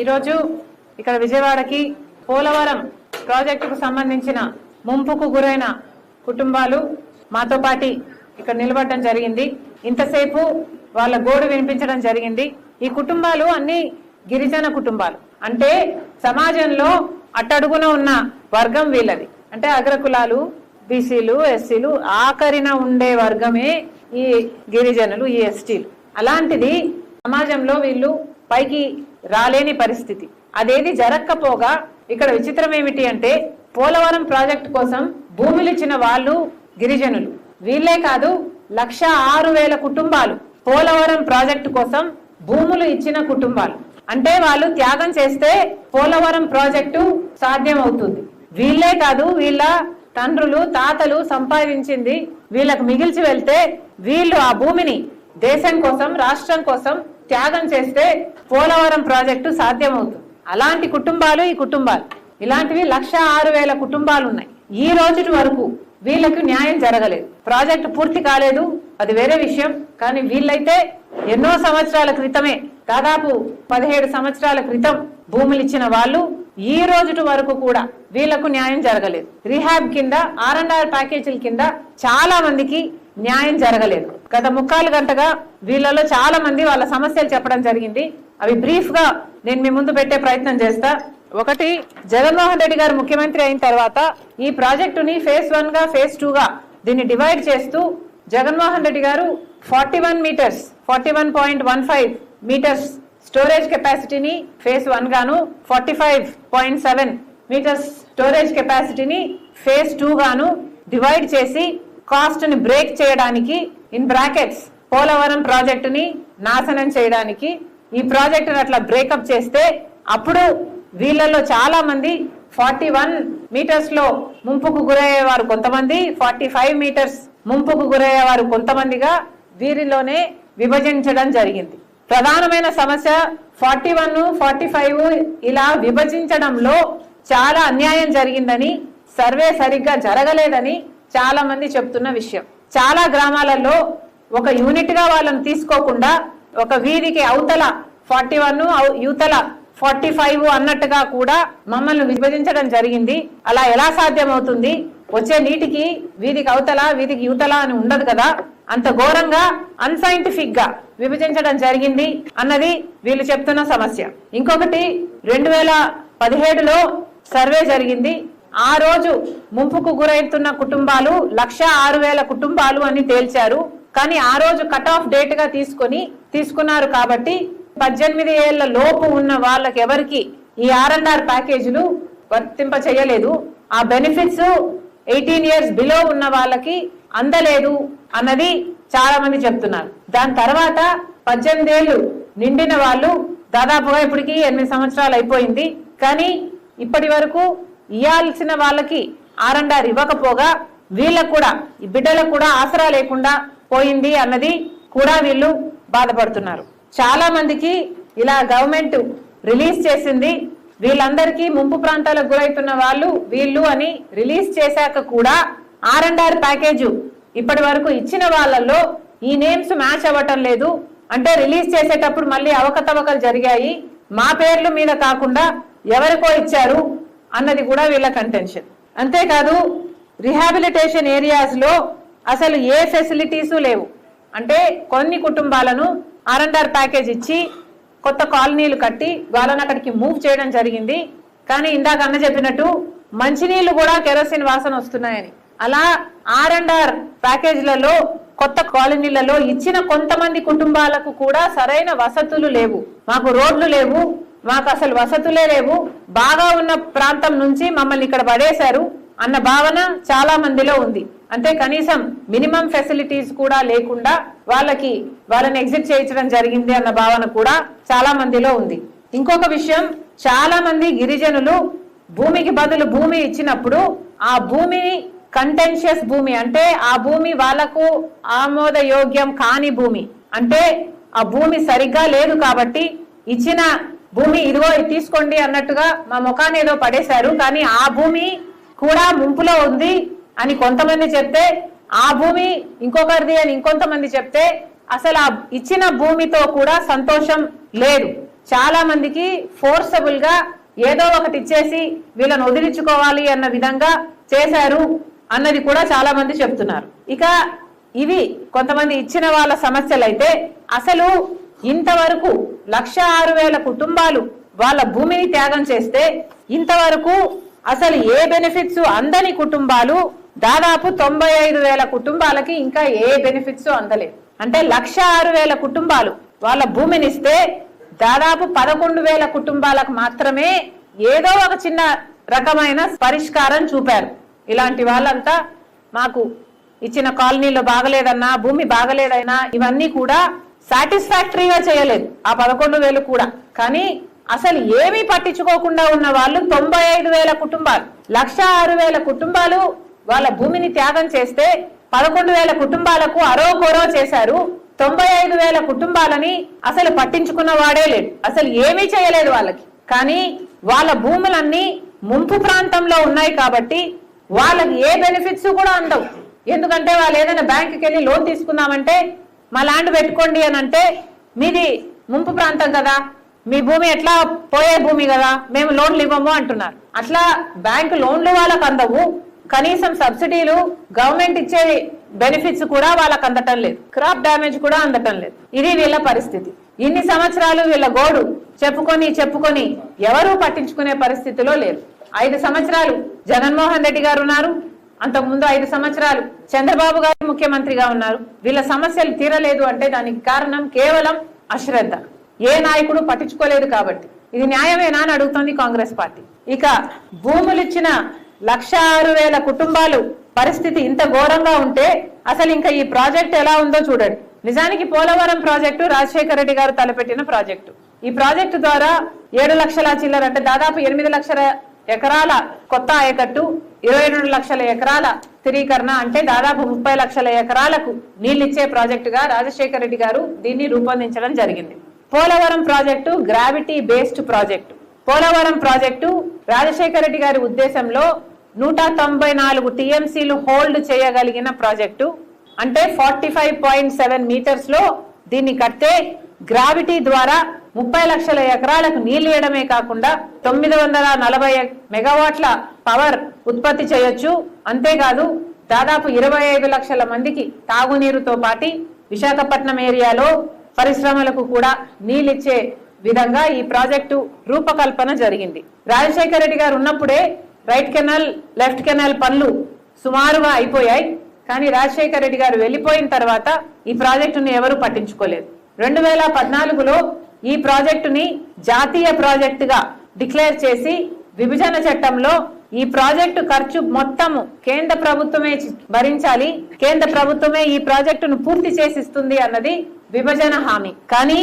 ఈరోజు ఇక్కడ విజయవాడకి పోలవరం ప్రాజెక్టుకు సంబంధించిన ముంపుకు గురైన కుటుంబాలు మాతో పాటి ఇక్కడ నిలబడడం జరిగింది. ఇంతసేపు వాళ్ళ గోడు వినిపించడం జరిగింది. ఈ కుటుంబాలు అన్ని గిరిజన కుటుంబాలు. అంటే సమాజంలో అట్టడుగున ఉన్న వర్గం వీళ్ళది. అంటే అగ్రకులాలు బీసీలు ఎస్సీలు ఆఖరిన ఉండే వర్గమే ఈ గిరిజనులు ఈ ఎస్టీలు. అలాంటిది సమాజంలో వీళ్ళు పైకి రాలేని పరిస్థితి. అదేది జరగకపోగా ఇక్కడ విచిత్రం ఏమిటి అంటే పోలవరం ప్రాజెక్ట్ కోసం భూములు ఇచ్చిన వాళ్ళు గిరిజనులు. వీళ్ళే కాదు లక్ష ఆరు వేల కుటుంబాలు పోలవరం ప్రాజెక్టు కోసం భూములు ఇచ్చిన కుటుంబాలు. అంటే వాళ్ళు త్యాగం చేస్తే పోలవరం ప్రాజెక్టు సాధ్యం అవుతుంది వీళ్ళే కాదు వీళ్ళ తండ్రులు తాతలు సంపాదించింది వీళ్ళకు మిగిల్చి వెళ్తే వీళ్ళు ఆ భూమిని దేశం కోసం రాష్ట్రం కోసం త్యాగం చేస్తే పోలవరం ప్రాజెక్టు సాధ్యమవుతుంది. అలాంటి కుటుంబాలు ఈ కుటుంబాలు. ఇలాంటివి లక్ష ఆరు వేల కుటుంబాలు ఉన్నాయి. ఈ రోజు వరకు వీళ్ళకు న్యాయం జరగలేదు. ప్రాజెక్టు పూర్తి కాలేదు. అది వేరే విషయం. కానీ వీళ్ళైతే ఎన్నో సంవత్సరాల క్రితమే దాదాపు పదిహేడు సంవత్సరాల క్రితం భూములు ఇచ్చిన వాళ్ళు ఈ రోజు వరకు కూడా వీళ్ళకు న్యాయం జరగలేదు. రీహాబ్ కింద ఆర్ అండ్ ఆర్ ప్యాకేజీల కింద చాలా మందికి న్యాయం జరగలేదు. గత ముక్కాలు గంటగా వీళ్ళలో చాలా మంది వాళ్ళ సమస్యలు చెప్పడం జరిగింది. అవి బ్రీఫ్గా నేను మీ ముందు పెట్టే ప్రయత్నం చేస్తా. ఒకటి జగన్మోహన్ రెడ్డి గారు ముఖ్యమంత్రి అయిన తర్వాత ఈ ప్రాజెక్టుని ఫేజ్ వన్గా ఫేజ్ టూ గా దీన్ని డివైడ్ చేస్తూ జగన్మోహన్ రెడ్డి గారు forty one metres forty one point one five metres storage కెపాసిటీని ఫేజ్ వన్ గాను forty five point seven metres storage కెపాసిటీని ఫేజ్ టూ గాను డివైడ్ చేసి కాస్ట్ని బ్రేక్ చేయడానికి ఇన్ బ్రాకెట్స్ పోలవరం ప్రాజెక్టుని నాశనం చేయడానికి ఈ ప్రాజెక్టును అట్లా బ్రేకప్ చేస్తే అప్పుడు వీళ్ళలో చాలా మంది ఫార్టీ వన్ మీటర్స్లో ముంపుకు గురయ్యేవారు కొంతమంది ఫార్టీ ఫైవ్ మీటర్స్ ముంపుకు గురయ్యేవారు కొంతమందిగా వీరిలోనే విభజించడం జరిగింది. ప్రధానమైన సమస్య ఫార్టీ వన్ ఫార్టీ ఫైవ్ ఇలా విభజించడంలో చాలా అన్యాయం జరిగిందని సర్వే సరిగ్గా జరగలేదని చాలా మంది చెప్తున్న విషయం. చాలా గ్రామాలలో ఒక యూనిట్గా వాళ్ళని తీసుకోకుండా ఒక వీధికి అవతల ఫార్టీ వన్ యువతల ఫార్టీ ఫైవ్ అన్నట్టుగా కూడా మమ్మల్ని విభజించడం జరిగింది. అలా ఎలా సాధ్యమవుతుంది? వచ్చే నీటికి వీధికి అవతల వీధికి యువతల అని ఉండదు కదా? అంత ఘోరంగా అన్సైంటిఫిక్గా విభజించడం జరిగింది అన్నది వీళ్ళు చెప్తున్న సమస్య. ఇంకొకటి రెండు వేల పదిహేడులో సర్వే జరిగింది. ఆ రోజు ముంపుకు గురవుతున్న కుటుంబాలు లక్ష ఆరు వేల కుటుంబాలు అని తేల్చారు. కానీ ఆ రోజు కట్ ఆఫ్ డేట్గా తీసుకొని తీసుకున్నారు కాబట్టి పద్దెనిమిది ఏళ్ళ లోపు ఉన్న వాళ్ళకి ఎవరికి ఈ ఆర్ఎన్ఆర్ ప్యాకేజీలు వర్తింప చేయలేదు. ఆ బెనిఫిట్స్ ఎయిటీన్ ఇయర్స్ బిలో ఉన్న వాళ్ళకి అందలేదు అన్నది చాలా మంది చెప్తున్నారు. దాని తర్వాత పద్దెనిమిది ఏళ్ళు నిండిన వాళ్ళు దాదాపుగా ఇప్పటికి ఎనిమిది సంవత్సరాలు అయిపోయింది. కానీ ఇప్పటి వరకు ఇవ్వాల్సిన వాళ్ళకి ఆర్ ఇవ్వకపోగా వీళ్ళకు కూడా ఈ బిడ్డలకు కూడా ఆసరా లేకుండా పోయింది అన్నది కూడా వీళ్ళు బాధపడుతున్నారు. చాలా మందికి ఇలా గవర్నమెంట్ రిలీజ్ చేసింది వీళ్ళందరికీ ముంపు ప్రాంతాలకు గురవుతున్న వాళ్ళు వీళ్ళు అని రిలీజ్ చేశాక కూడా ఆర్ అండ్ ఆర్ ప్యాకేజ్ ఇప్పటి వరకు ఇచ్చిన వాళ్ళల్లో ఈ నేమ్స్ మ్యాచ్ అవ్వటం లేదు. అంటే రిలీజ్ చేసేటప్పుడు మళ్ళీ అవకతవకలు జరిగాయి. మా పేర్ల మీద కాకుండా ఎవరికో ఇచ్చారు. అన్నది కూడా వీళ్ళ కంటెన్షన్ అంతేకాదు రిహాబిలిటేషన్ ఏరియాస్లో అసలు ఏ ఫెసిలిటీస్ లేవు. అంటే కొన్ని కుటుంబాలను ఆర్ అండ్ ఆర్ ప్యాకేజ్ ఇచ్చి కొత్త కాలనీలు కట్టి వాళ్ళని అక్కడికి మూవ్ చేయడం జరిగింది. కానీ ఇందాక అన్న చెప్పినట్టు మంచినీళ్ళు కూడా కెరోసిన్ వాసన వస్తున్నాయని. అలా ఆర్ అండ్ ఆర్ ప్యాకేజీలలో కొత్త కాలనీలలో ఇచ్చిన కొంతమంది కుటుంబాలకు కూడా సరైన వసతులు లేవు. మాకు రోడ్లు లేవు మాకు అసలు వసతులే లేవు. బాగా ఉన్న ప్రాంతం నుంచి మమ్మల్ని ఇక్కడ పడేశారు అన్న భావన చాలా మందిలో ఉంది. అంటే కనీసం మినిమం ఫెసిలిటీస్ కూడా లేకుండా వాళ్ళకి వాళ్ళని ఎగ్జిట్ చేయించడం జరిగింది అన్న భావన కూడా చాలా మందిలో ఉంది. ఇంకొక విషయం చాలా మంది గిరిజనులు భూమికి బదులు భూమి ఇచ్చినప్పుడు ఆ భూమిని కంటెన్షియస్ భూమి అంటే ఆ భూమి వాళ్ళకు ఆమోదయోగ్యం కాని భూమి. అంటే ఆ భూమి సరిగ్గా లేదు కాబట్టి ఇచ్చిన భూమి ఇదిగో ఇది తీసుకోండి అన్నట్టుగా మా ముఖాన్ని ఏదో పడేశారు. కానీ ఆ భూమి కూడా ముంపులో ఉంది అని కొంతమంది చెప్తే ఆ భూమి ఇంకొకరిది అని ఇంకొంతమంది చెప్తే అసలు ఆ ఇచ్చిన భూమితో కూడా సంతోషం లేదు. చాలా మందికి ఫోర్సబుల్గా ఏదో ఒకటి ఇచ్చేసి వీళ్ళని వదిలించుకోవాలి అన్న విధంగా చేశారు అన్నది కూడా చాలా మంది చెప్తున్నారు. ఇక ఇవి కొంతమంది ఇచ్చిన వాళ్ళ సమస్యలైతే అసలు ఇంతవరకు లక్ష ఆరు వేల కుటుంబాలు వాళ్ళ భూమిని త్యాగం చేస్తే ఇంతవరకు అసలు ఏ బెనిఫిట్స్ అందని కుటుంబాలు దాదాపు తొంభై ఐదు వేల కుటుంబాలకి ఇంకా ఏ బెనిఫిట్స్ అందలేదు. అంటే లక్ష ఆరు వేల కుటుంబాలు వాళ్ళ భూమిని ఇస్తే దాదాపు పదకొండు వేల కుటుంబాలకు మాత్రమే ఏదో ఒక చిన్న రకమైన పరిష్కారం చూపారు. ఇలాంటి వాళ్ళంతా మాకు ఇచ్చిన కాలనీలో బాగలేదన్నా భూమి బాగలేదైనా ఇవన్నీ కూడా సాటిస్ఫాక్టరీగా చేయలేదు. ఆ పదకొండు వేలు కూడా. కానీ అసలు ఏమీ పట్టించుకోకుండా ఉన్న వాళ్ళు తొంభై ఐదు వేల కుటుంబాలు లక్ష ఆరు వేల కుటుంబాలు వాళ్ళ భూమిని త్యాగం చేస్తే పదకొండు వేల కుటుంబాలకు అరో కొరో చేశారు. తొంభై ఐదు వేల కుటుంబాలని అసలు పట్టించుకున్న వాడే లేడు. అసలు ఏమీ చేయలేదు వాళ్ళకి. కానీ వాళ్ళ భూములన్నీ ముంపు ప్రాంతంలో ఉన్నాయి కాబట్టి వాళ్ళకి ఏ బెనిఫిట్స్ కూడా అందవు. ఎందుకంటే వాళ్ళు ఏదైనా బ్యాంకుకి వెళ్ళి లోన్ తీసుకుందామంటే మా ల్యాండ్ పెట్టుకోండి అని అంటే మీది ముంపు ప్రాంతం కదా మీ భూమి ఎట్లా పోయే భూమి కదా మేము లోన్లు ఇవ్వము అంటున్నారు. అట్లా బ్యాంకు లోన్లు వాళ్ళకు అందవు కనీసం సబ్సిడీలు గవర్నమెంట్ ఇచ్చే బెనిఫిట్స్ కూడా వాళ్ళకి అందటం లేదు. క్రాప్ డ్యామేజ్ కూడా అందటం లేదు. ఇది వీళ్ళ పరిస్థితి. ఇన్ని సంవత్సరాలు వీళ్ళ గోడు చెప్పుకొని చెప్పుకొని ఎవరూ పట్టించుకునే పరిస్థితిలో లేరు. ఐదు సంవత్సరాలు జగన్మోహన్ రెడ్డి గారు ఉన్నారు అంతకుముందు ఐదు సంవత్సరాలు చంద్రబాబు గారు ముఖ్యమంత్రిగా ఉన్నారు. వీళ్ళ సమస్యలు తీరలేదు అంటే దానికి కారణం కేవలం అశ్రద్ధ. ఏ నాయకుడు పట్టించుకోలేదు కాబట్టి. ఇది న్యాయమేనా అని అడుగుతోంది కాంగ్రెస్ పార్టీ. ఇక భూములు ఇచ్చిన లక్ష ఆరు వేల కుటుంబాలు పరిస్థితి ఇంత ఘోరంగా ఉంటే అసలు ఇంకా ఈ ప్రాజెక్ట్ ఎలా ఉందో చూడండి. నిజానికి పోలవరం ప్రాజెక్టు రాజశేఖర రెడ్డి గారు తలపెట్టిన ప్రాజెక్టు. ఈ ప్రాజెక్టు ద్వారా ఏడు లక్షల చిల్లర అంటే దాదాపు ఎనిమిది లక్షల ఎకరాల కొత్త ఆయకట్టు ఇరవై రెండు లక్షల ఎకరాల స్థిరీకరణ అంటే దాదాపు ముప్పై లక్షల ఎకరాలకు నీళ్ళిచ్చే ప్రాజెక్టుగా రాజశేఖర రెడ్డి గారు దీన్ని రూపొందించడం జరిగింది. Polavaram project gravity based project. Polavaram project Rajasekhara Reddy గారి ఉద్దేశంలో నూట తొంభై నాలుగు టీఎంసీలు హోల్డ్ చేయగలిగిన ప్రాజెక్టు. అంటే ఫార్టీ ఫైవ్ పాయింట్ సెవెన్ మీటర్స్లో దీన్ని కడితే గ్రావిటీ ద్వారా ముప్పై లక్షల ఎకరాలకు నీళ్ళు ఇవ్వడమే కాకుండా తొమ్మిది వందల నలభై మెగావాట్ల పవర్ ఉత్పత్తి చేయొచ్చు. అంతేకాదు దాదాపు ఇరవై ఐదు లక్షల మందికి తాగునీరుతో పాటి విశాఖపట్నం ఏరియాలో పరిశ్రమలకు కూడా నీళ్ళిచ్చే విధంగా ఈ ప్రాజెక్టు రూపకల్పన జరిగింది. రాజశేఖర రెడ్డి గారు ఉన్నప్పుడే రైట్ కెనాల్ లెఫ్ట్ కెనాల్ పనులు సుమారుగా అయిపోయాయి. కానీ రాజశేఖర రెడ్డి గారు వెళ్ళిపోయిన తర్వాత ఈ ప్రాజెక్టును ఎవరూ పట్టించుకోలేదు. రెండు వేల పద్నాలుగులో ఈ ప్రాజెక్టుని జాతీయ ప్రాజెక్టుగా డిక్లేర్ చేసి విభజన చట్టంలో ఈ ప్రాజెక్టు ఖర్చు మొత్తము కేంద్ర ప్రభుత్వమే భరించాలి. కేంద్ర ప్రభుత్వమే ఈ ప్రాజెక్టును పూర్తి చేసిస్తుంది అన్నది విభజన హామీ. కానీ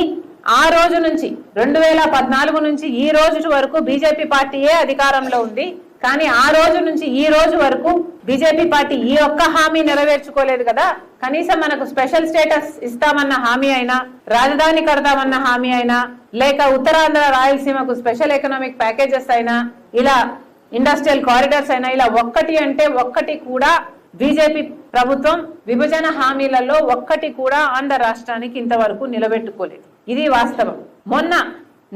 ఆ రోజు నుంచి రెండు వేల పద్నాలుగు నుంచి ఈ రోజు వరకు బీజేపీ పార్టీయే అధికారంలో ఉంది. కానీ ఆ రోజు నుంచి ఈ రోజు వరకు బీజేపీ పార్టీ ఈ ఒక్క హామీ నెరవేర్చుకోలేదు కదా. కనీసం మనకు స్పెషల్ స్టేటస్ ఇస్తామన్న హామీ అయినా రాజధాని కడతామన్న హామీ అయినా లేక ఉత్తరాంధ్ర రాయలసీమకు స్పెషల్ ఎకనామిక్ ప్యాకేజెస్ అయినా ఇలా ఇండస్ట్రియల్ కారిడార్స్ అయినా ఇలా ఒక్కటి అంటే ఒక్కటి కూడా బీజేపీ ప్రభుత్వం విభజన హామీలలో ఒక్కటి కూడా ఆంధ్ర రాష్ట్రానికి ఇంతవరకు నిలబెట్టుకోలేదు. ఇది వాస్తవం. మొన్న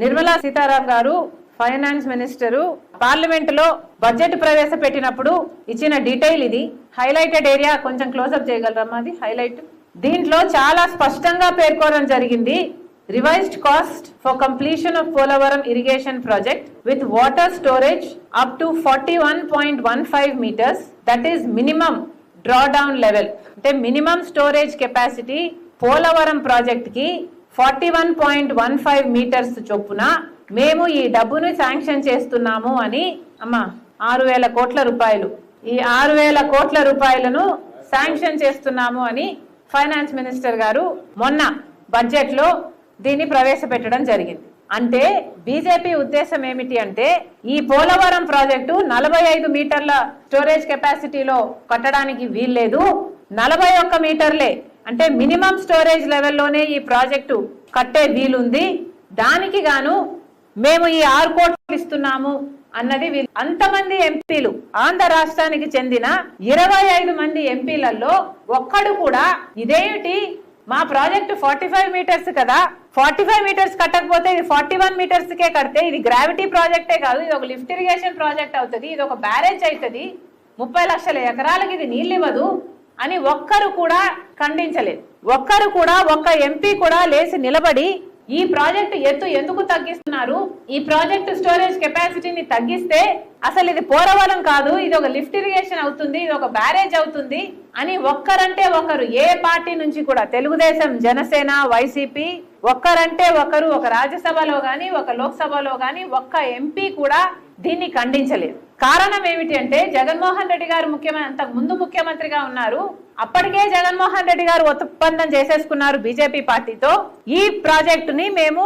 నిర్మలా సీతారాం గారు ఫైనాన్స్ మినిస్టరు పార్లమెంట్లో బడ్జెట్ ప్రవేశపెట్టినప్పుడు ఇచ్చిన డీటెయిల్ ఇది. హైలైటెడ్ ఏరియా కొంచెం క్లోజ్అప్ చేయగలరమ్మా అది హైలైట్. దీంట్లో చాలా స్పష్టంగా పేర్కొనడం జరిగింది. Revised cost for completion of Polavaram irrigation project with water storage up to forty one point one five meters that is minimum drawdown level అంటే మినిమం స్టోరేజ్ కెపాసిటీ పోలవరం ప్రాజెక్ట్కి forty one point one five meters చొప్పున మేము ఈ డబ్బును sanction చేస్తున్నాము అని అమ్మా ఆరు వేల కోట్ల రూపాయలు. ఈ ఆరు వేల కోట్ల రూపాయలను శాంక్షన్ చేస్తున్నాము అని ఫైనాన్స్ మినిస్టర్ గారు మొన్న బడ్జెట్లో దీన్ని ప్రవేశపెట్టడం జరిగింది. అంటే బీజేపీ ఉద్దేశం ఏమిటి అంటే ఈ పోలవరం ప్రాజెక్టు నలభై ఐదు మీటర్ల స్టోరేజ్ కెపాసిటీలో కట్టడానికి వీల్లేదు. నలభై ఒక్క మీటర్లే అంటే మినిమం స్టోరేజ్ లెవెల్లోనే ఈ ప్రాజెక్టు కట్టే వీలుంది. దానికి గాను మేము ఈ ఆరు కోట్లు ఇస్తున్నాము అన్నది వీళ్ళు. అంతమంది ఎంపీలు ఆంధ్ర రాష్ట్రానికి చెందిన ఇరవై ఐదు మంది ఎంపీలలో ఒక్కడు కూడా ఇదేమిటి మా ప్రాజెక్ట్ ఫార్టీ ఫైవ్ మీటర్స్ కదా. ఫార్టీ ఫైవ్ మీటర్స్ కట్టకపోతే ఇది ఫార్టీ వన్ మీటర్స్ కే కడితే ఇది గ్రావిటీ ప్రాజెక్టే కాదు ఇది ఒక లిఫ్ట్ ఇరిగేషన్ ప్రాజెక్ట్ అవుతుంది ఇది ఒక బ్యారేజ్ అవుతుంది. ముప్పై లక్షల ఎకరాలకి ఇది నీళ్ళు ఇవ్వదు అని ఒక్కరు కూడా ఖండించలేదు. ఒక్కరు కూడా ఒక్క ఎంపీ కూడా లేచి నిలబడి ఈ ప్రాజెక్టు ఎత్తు ఎందుకు తగ్గిస్తున్నారు? ఈ ప్రాజెక్టు స్టోరేజ్ కెపాసిటీని తగ్గిస్తే అసలు ఇది పోరవరం కాదు ఇది ఒక లిఫ్ట్ ఇరిగేషన్ అవుతుంది ఇది ఒక బ్యారేజ్ అవుతుంది అని ఒక్కరంటే ఒకరు ఏ పార్టీ నుంచి కూడా తెలుగుదేశం జనసేన వైసీపీ ఒక్కరంటే ఒకరు ఒక రాజ్యసభలో గాని ఒక లోక్సభలో గాని ఒక్క ఎంపీ కూడా దీన్ని ఖండించలేదు. కారణం ఏమిటి అంటే జగన్మోహన్ రెడ్డి గారు ముఖ్యమంత్రి అంతకు ముందు ముఖ్యమంత్రిగా ఉన్నారు. అప్పటికే జగన్మోహన్ రెడ్డి గారు ఒప్పందం చేసేసుకున్నారు బీజేపీ పార్టీతో. ఈ ప్రాజెక్టుని మేము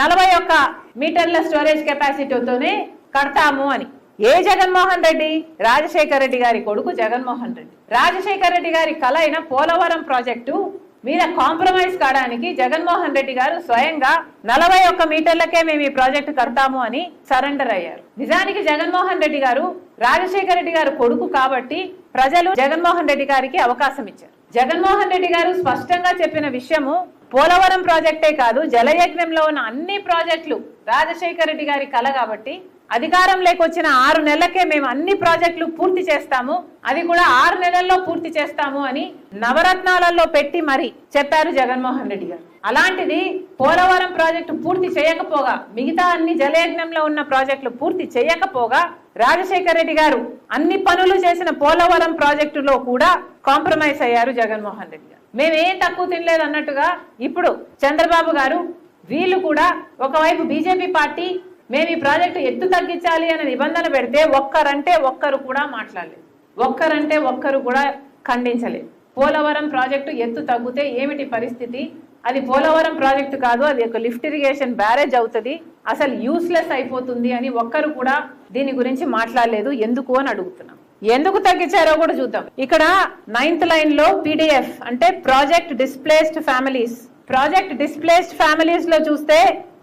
నలభై ఒక్క మీటర్ల స్టోరేజ్ కెపాసిటీతోనే కడతాము అని. ఏ జగన్మోహన్ రెడ్డి? రాజశేఖర రెడ్డి గారి కొడుకు జగన్మోహన్ రెడ్డి. రాజశేఖర రెడ్డి గారి కల అయిన పోలవరం ప్రాజెక్టు మీద కాంప్రమైజ్ కావడానికి జగన్మోహన్ రెడ్డి గారు స్వయంగా నలభై ఒక్క మీటర్లకే మేము ఈ ప్రాజెక్టు కడతాము అని సరెండర్ అయ్యారు. నిజానికి జగన్మోహన్ రెడ్డి గారు రాజశేఖర రెడ్డి గారు కొడుకు కాబట్టి ప్రజలు జగన్మోహన్ రెడ్డి గారికి అవకాశం ఇచ్చారు. జగన్మోహన్ రెడ్డి గారు స్పష్టంగా చెప్పిన విషయము పోలవరం ప్రాజెక్టే కాదు జలయజ్ఞంలో ఉన్న అన్ని ప్రాజెక్టులు రాజశేఖర రెడ్డి గారి కల కాబట్టి అధికారం లేకొచ్చిన ఆరు నెలలకే మేము అన్ని ప్రాజెక్టులు పూర్తి చేస్తాము. అది కూడా ఆరు నెలల్లో పూర్తి చేస్తాము అని నవరత్నాలలో పెట్టి మరి చెప్పారు జగన్మోహన్ రెడ్డి గారు. అలాంటిది పోలవరం ప్రాజెక్టు పూర్తి చేయకపోగా మిగతా అన్ని జలయజ్ఞంలో ఉన్న ప్రాజెక్టులు పూర్తి చేయకపోగా రాజశేఖర రెడ్డి గారు అన్ని పనులు చేసిన పోలవరం ప్రాజెక్టులో కూడా కాంప్రమైజ్ అయ్యారు జగన్మోహన్ రెడ్డి గారు. మేమేం తక్కువ తినలేదు అన్నట్టుగా ఇప్పుడు చంద్రబాబు గారు వీళ్ళు కూడా ఒకవైపు బీజేపీ పార్టీ మేము ఈ ప్రాజెక్టు ఎత్తు తగ్గించాలి అనే నిబంధన పెడితే ఒక్కరంటే ఒక్కరు కూడా మాట్లాడలేదు. ఒక్కరంటే ఒక్కరు కూడా ఖండించలేదు. పోలవరం ప్రాజెక్టు ఎత్తు తగ్గితే ఏమిటి పరిస్థితి? అది పోలవరం ప్రాజెక్టు కాదు అది ఒక లిఫ్ట్ ఇరిగేషన్ బ్యారేజ్ అవుతుంది అసలు యూస్లెస్ అయిపోతుంది అని ఒక్కరు కూడా దీని గురించి మాట్లాడలేదు. ఎందుకు అని అడుగుతున్నాం. ఎందుకు తగ్గించారో కూడా చూద్దాం. ఇక్కడ నైన్త్ లైన్లో పీడిఎఫ్ అంటే project displaced families. Project displaced ఫ్యామిలీస్లో చూస్తే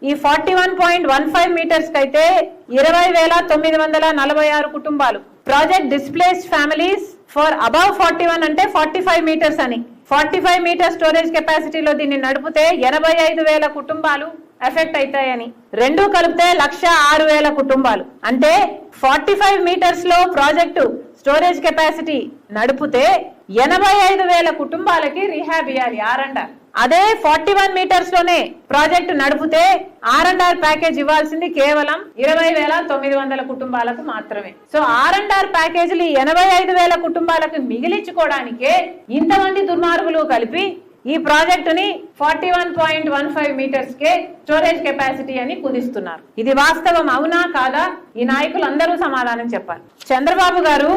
ఈ forty one point one five meters అయితే ఇరవై వేల తొమ్మిది వందల నలభై ఆరు కుటుంబాలు. Project displaced families for above forty one అంటే ఫార్టీ ఫైవ్ మీటర్స్ అని. ఫార్టీ ఫైవ్ మీటర్ స్టోరేజ్ కెపాసిటీలో దీన్ని నడిపితే ఎనభై ఐదు వేల కుటుంబాలు ఎఫెక్ట్ అవుతాయని రెండు కలిపితే లక్ష ఆరు వేల కుటుంబాలు. అంటే ఫార్టీ ఫైవ్ మీటర్స్లో ప్రాజెక్టు స్టోరేజ్ కెపాసిటీ నడిపితే ఎనభై ఐదు వేల కుటుంబాలకి రీహాబ్ ఇవ్వాలి ఆరండ అదే ఫార్టీ వన్ మీటర్స్లోనే ప్రాజెక్టు నడిపితే ఆర్ అండ్ ఆర్ ప్యాకేజ్ ఇవ్వాల్సింది కేవలం ఇరవై వేల తొమ్మిది వందల కుటుంబాలకు మాత్రమే. సో ఆర్ అండ్ ఆర్ ప్యాకేజీలు ఎనభై ఐదు వేల కుటుంబాలకు మిగిలించుకోవడానికే ఇంతమంది దుర్మార్గులు కలిపి ఈ ప్రాజెక్టుని forty one point one five meters కే స్టోరేజ్ కెపాసిటీ అని కుదిస్తున్నారు. ఇది వాస్తవం అవునా కాదా? ఈ నాయకులు అందరూ సమాధానం చెప్పాలి. చంద్రబాబు గారు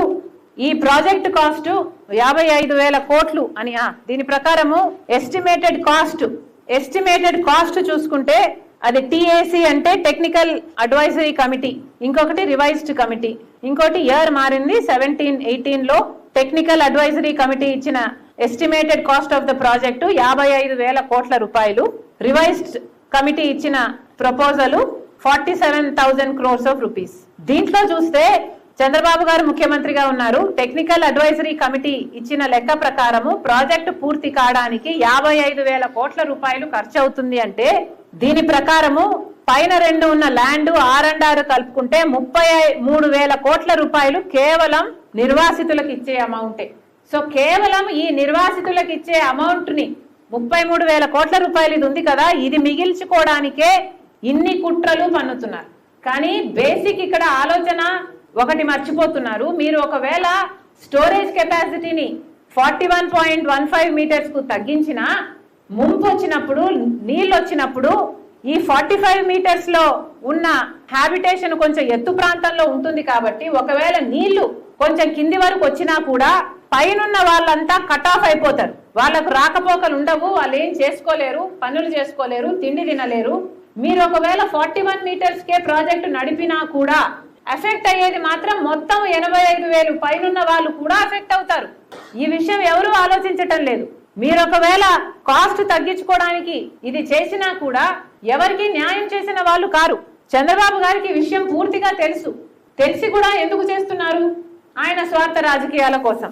ఈ ప్రాజెక్ట్ కాస్ట్ యాభై ఐదు వేల కోట్లు అని దీని ప్రకారము ఎస్టిమేటెడ్ కాస్ట్ ఎస్టిమేటెడ్ కాస్ట్ చూసుకుంటే అది టిఏసి అంటే టెక్నికల్ అడ్వైజరీ కమిటీ ఇంకొకటి రివైజ్డ్ కమిటీ ఇంకోటి ఇయర్ మారింది సెవెంటీన్ ఎయిటీన్లో టెక్నికల్ అడ్వైజరీ కమిటీ ఇచ్చిన estimated cost of the project యాభై ఐదు వేల కోట్ల రూపాయలు రివైజ్డ్ కమిటీ ఇచ్చిన proposal forty seven thousand crores of rupees దీంట్లో చూస్తే చంద్రబాబు గారు ముఖ్యమంత్రిగా ఉన్నారు. టెక్నికల్ అడ్వైజరీ కమిటీ ఇచ్చిన లెక్క ప్రకారము ప్రాజెక్టు పూర్తి కావడానికి యాభై ఐదు వేల కోట్ల రూపాయలు ఖర్చు అవుతుంది అంటే దీని ప్రకారము పైన రెండు ఉన్న ల్యాండ్ ఆర్ అండ్ ఆర్ కలుపుకుంటే ముప్పై మూడు వేల కోట్ల రూపాయలు కేవలం నిర్వాసితులకు ఇచ్చే అమౌంటే సో కేవలం ఈ నిర్వాసితులకు ఇచ్చే అమౌంట్ని ముప్పై మూడు వేల కోట్ల రూపాయలు ఇది ఉంది కదా ఇది మిగిల్చుకోవడానికే ఇన్ని కుట్రలు పన్నుతున్నారు. కానీ బేసిక్ ఇక్కడ ఆలోచన ఒకటి మర్చిపోతున్నారు. మీరు ఒకవేళ స్టోరేజ్ కెపాసిటీని forty one point one five మీటర్స్కు ముంపు వచ్చినప్పుడు నీళ్ళు వచ్చినప్పుడు ఈ ఫార్టీ ఫైవ్ మీటర్స్లో ఉన్న హ్యాబిటేషన్ కొంచెం ఎత్తు ప్రాంతంలో ఉంటుంది కాబట్టి ఒకవేళ నీళ్ళు కొంచెం కింది వరకు వచ్చినా కూడా పైనున్న వాళ్ళంతా కట్ ఆఫ్ అయిపోతారు. వాళ్ళకు రాకపోకలు ఉండవు వాళ్ళు ఏం చేసుకోలేరు పనులు చేసుకోలేరు తిండి తినలేరు. మీరు ఒకవేళ ఫార్టీ వన్ మీటర్స్ కే ప్రాజెక్టు నడిపినా కూడా ఎఫెక్ట్ అయ్యేది మాత్రం మొత్తం ఎనభై ఐదు వేలు. పైనున్న వాళ్ళు కూడా ఎఫెక్ట్ అవుతారు. ఈ విషయం ఎవరు ఆలోచించటం లేదు. మీరు ఒకవేళ కాస్ట్ తగ్గించుకోవడానికి ఇది చేసినా కూడా ఎవరికి న్యాయం చేసిన వాళ్ళు కారు. చంద్రబాబు గారికి విషయం పూర్తిగా తెలుసు. తెలిసి కూడా ఎందుకు చేస్తున్నారు? ఆయన స్వార్థ రాజకీయాల కోసం.